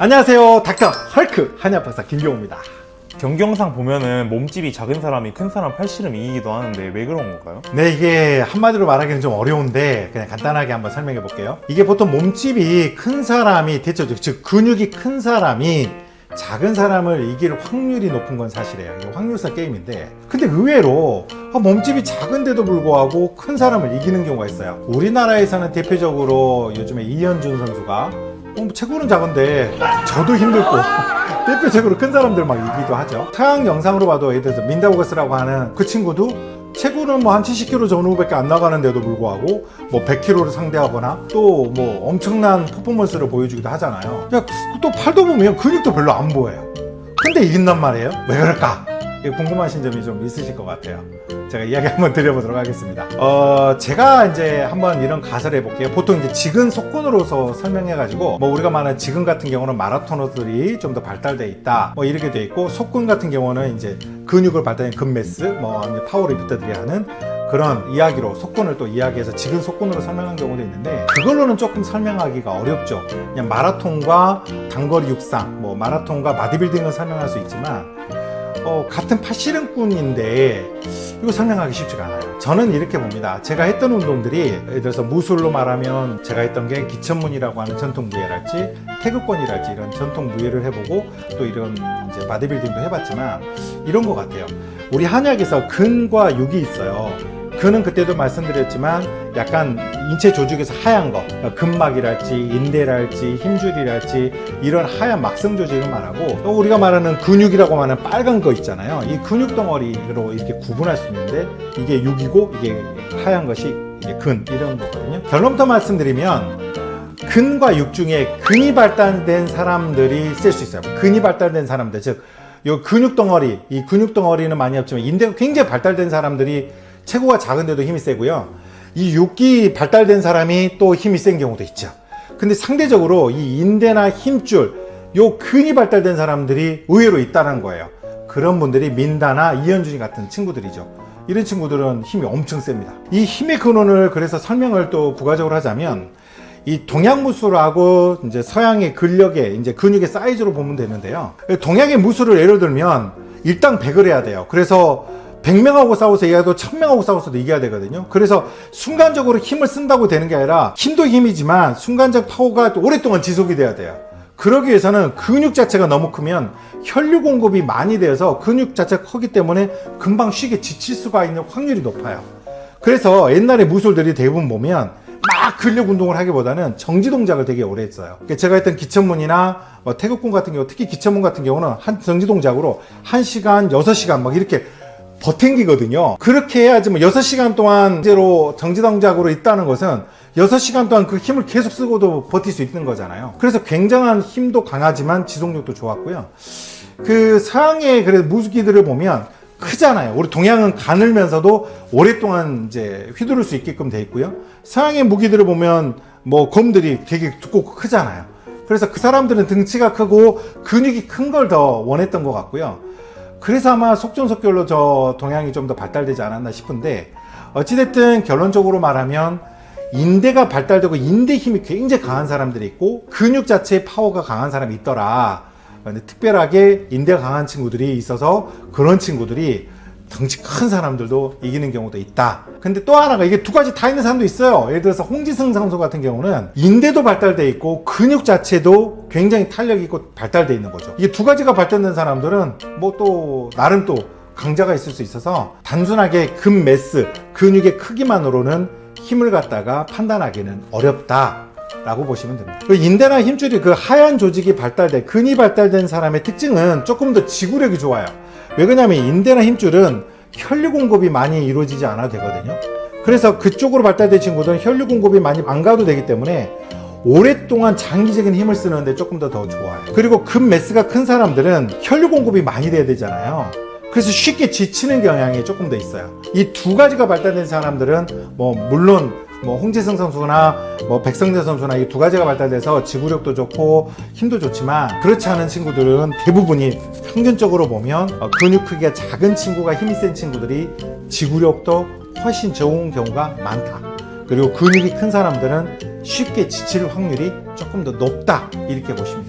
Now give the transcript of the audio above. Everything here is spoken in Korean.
안녕하세요. 닥터 헐크 한의학박사 김경호입니다. 경경상 보면은 몸집이 작은 사람이 큰 사람 팔씨름 이기기도 하는데 왜 그런 걸까요? 네 이게 한마디로 말하기는 좀 어려운데 그냥 간단하게 한번 설명해 볼게요. 이게 보통 몸집이 큰 사람이 대체적 즉 근육이 큰 사람이 작은 사람을 이길 확률이 높은 건 사실이에요. 이게 확률상 게임인데. 근데 의외로 아, 몸집이 작은데도 불구하고 큰 사람을 이기는 경우가 있어요. 우리나라에서는 대표적으로 요즘에 이현준 선수가 어, 체구는 작은데 저도 힘들고 대표적으로 큰 사람들 막 이기도 하죠. 서양 영상으로 봐도 예를 들어서 민다우거스라고 하는 그 친구도 체구는 뭐 한 70kg 전후밖에 안 나가는데도 불구하고 뭐 100kg를 상대하거나 또 뭐 엄청난 퍼포먼스를 보여주기도 하잖아요. 야, 또 팔도 보면 근육도 별로 안 보여요. 근데 이긴단 말이에요. 왜 그럴까? 궁금하신 점이 좀 있으실 것 같아요. 제가 이야기 한번 드려보도록 하겠습니다. 어, 제가 이제 한번 이런 가설을 해볼게요. 보통 이제 지근 속근으로서 설명해 가지고, 뭐 우리가 말하는 지근 같은 경우는 마라토너들이 좀 더 발달돼 있다. 뭐 이렇게 돼 있고, 속근 같은 경우는 이제 근육을 발달한 근매스, 뭐 파워리프터들이 하는 그런 이야기로 속근을 또 이야기해서 지근 속근으로 설명한 경우도 있는데 그걸로는 조금 설명하기가 어렵죠. 그냥 마라톤과 단거리 육상, 뭐 마라톤과 바디빌딩을 설명할 수 있지만 어, 같은 팔씨름꾼인데 이거 설명하기 쉽지가 않아요. 저는 이렇게 봅니다. 제가 했던 운동들이 예를 들어서 무술로 말하면 제가 했던 게 기천문이라고 하는 전통 무예랄지 태극권이랄지 이런 전통 무예를 해보고 또 이런 이제 바디빌딩도 해봤지만 이런 것 같아요. 우리 한약에서 근과 육이 있어요. 근은 그때도 말씀드렸지만 약간 인체 조직에서 하얀 거 근막이랄지 인대랄지 힘줄이랄지 이런 하얀 막성 조직을 말하고 또 우리가 말하는 근육이라고 하는 빨간 거 있잖아요. 이 근육 덩어리로 이렇게 구분할 수 있는데 이게 육이고 이게 하얀 것이 근 이런 거거든요. 결론부터 말씀드리면 근과 육 중에 근이 발달된 사람들이 쓸 수 있어요. 근이 발달된 사람들 즉요 근육 덩어리 이 근육 덩어리는 많이 없지만 인대가 굉장히 발달된 사람들이 체구가 작은데도 힘이 세고요. 이 육기 발달된 사람이 또 힘이 센 경우도 있죠. 근데 상대적으로 이 인대나 힘줄, 요 근이 발달된 사람들이 의외로 있다는 거예요. 그런 분들이 민다나 이현준이 같은 친구들이죠. 이런 친구들은 힘이 엄청 셉니다. 이 힘의 근원을 그래서 설명을 또 부가적으로 하자면 이 동양 무술하고 이제 서양의 근력의 이제 근육의 사이즈로 보면 되는데요. 동양의 무술을 예를 들면 일당 백을 해야 돼요. 그래서 100명하고 싸워서 이겨도 1000명하고 싸워서도 이겨야 되거든요. 그래서 순간적으로 힘을 쓴다고 되는 게 아니라 힘도 힘이지만 순간적 파워가 오랫동안 지속이 돼야 돼요. 그러기 위해서는 근육 자체가 너무 크면 혈류 공급이 많이 되어서 근육 자체가 크기 때문에 금방 쉽게 지칠 수가 있는 확률이 높아요. 그래서 옛날에 무술들이 대부분 보면 막 근력 운동을 하기보다는 정지 동작을 되게 오래 했어요. 그러니까 제가 했던 기천문이나 뭐 태극권 같은 경우, 특히 기천문 같은 경우는 한 정지 동작으로 1시간, 6시간 막 이렇게 버탱기거든요. 그렇게 해야지 뭐 6시간 동안 실제로 정지 동작으로 있다는 것은 6시간 동안 그 힘을 계속 쓰고도 버틸 수 있는 거잖아요. 그래서 굉장한 힘도 강하지만 지속력도 좋았고요. 그 서양의 그래도 무기들을 보면 크잖아요. 우리 동양은 가늘면서도 오랫동안 이제 휘두를 수 있게끔 돼 있고요. 서양의 무기들을 보면 뭐 검들이 되게 두껍고 크잖아요. 그래서 그 사람들은 등치가 크고 근육이 큰 걸 더 원했던 것 같고요. 그래서 아마 속전속결로 저 동양이 좀 더 발달되지 않았나 싶은데 어찌됐든 결론적으로 말하면 인대가 발달되고 인대 힘이 굉장히 강한 사람들이 있고 근육 자체의 파워가 강한 사람이 있더라. 특별하게 인대가 강한 친구들이 있어서 그런 친구들이 덩치 큰 사람들도 이기는 경우도 있다. 근데 또 하나가 이게 두 가지 다 있는 사람도 있어요. 예를 들어서 홍지승 선수 같은 경우는 인대도 발달돼 있고 근육 자체도 굉장히 탄력 있고 발달돼 있는 거죠. 이게 두 가지가 발달된 사람들은 뭐 또 나름 또 강자가 있을 수 있어서 단순하게 근 매스 근육의 크기만으로는 힘을 갖다가 판단하기는 어렵다. 라고 보시면 됩니다. 그 인대나 힘줄이 그 하얀 조직이 발달돼 근이 발달된 사람의 특징은 조금 더 지구력이 좋아요. 왜 그러냐면 인대나 힘줄은 혈류 공급이 많이 이루어지지 않아도 되거든요. 그래서 그쪽으로 발달된 친구들은 혈류 공급이 많이 안 가도 되기 때문에 오랫동안 장기적인 힘을 쓰는데 조금 더 더 좋아요. 그리고 근 매스가 큰 사람들은 혈류 공급이 많이 돼야 되잖아요. 그래서 쉽게 지치는 경향이 조금 더 있어요. 이 두 가지가 발달된 사람들은 뭐 물론 뭐 홍지승 선수나 뭐 백성재 선수나 이 두 가지가 발달돼서 지구력도 좋고 힘도 좋지만 그렇지 않은 친구들은 대부분이 평균적으로 보면 어, 근육 크기가 작은 친구가 힘이 센 친구들이 지구력도 훨씬 좋은 경우가 많다. 그리고 근육이 큰 사람들은 쉽게 지칠 확률이 조금 더 높다. 이렇게 보시면 됩니다.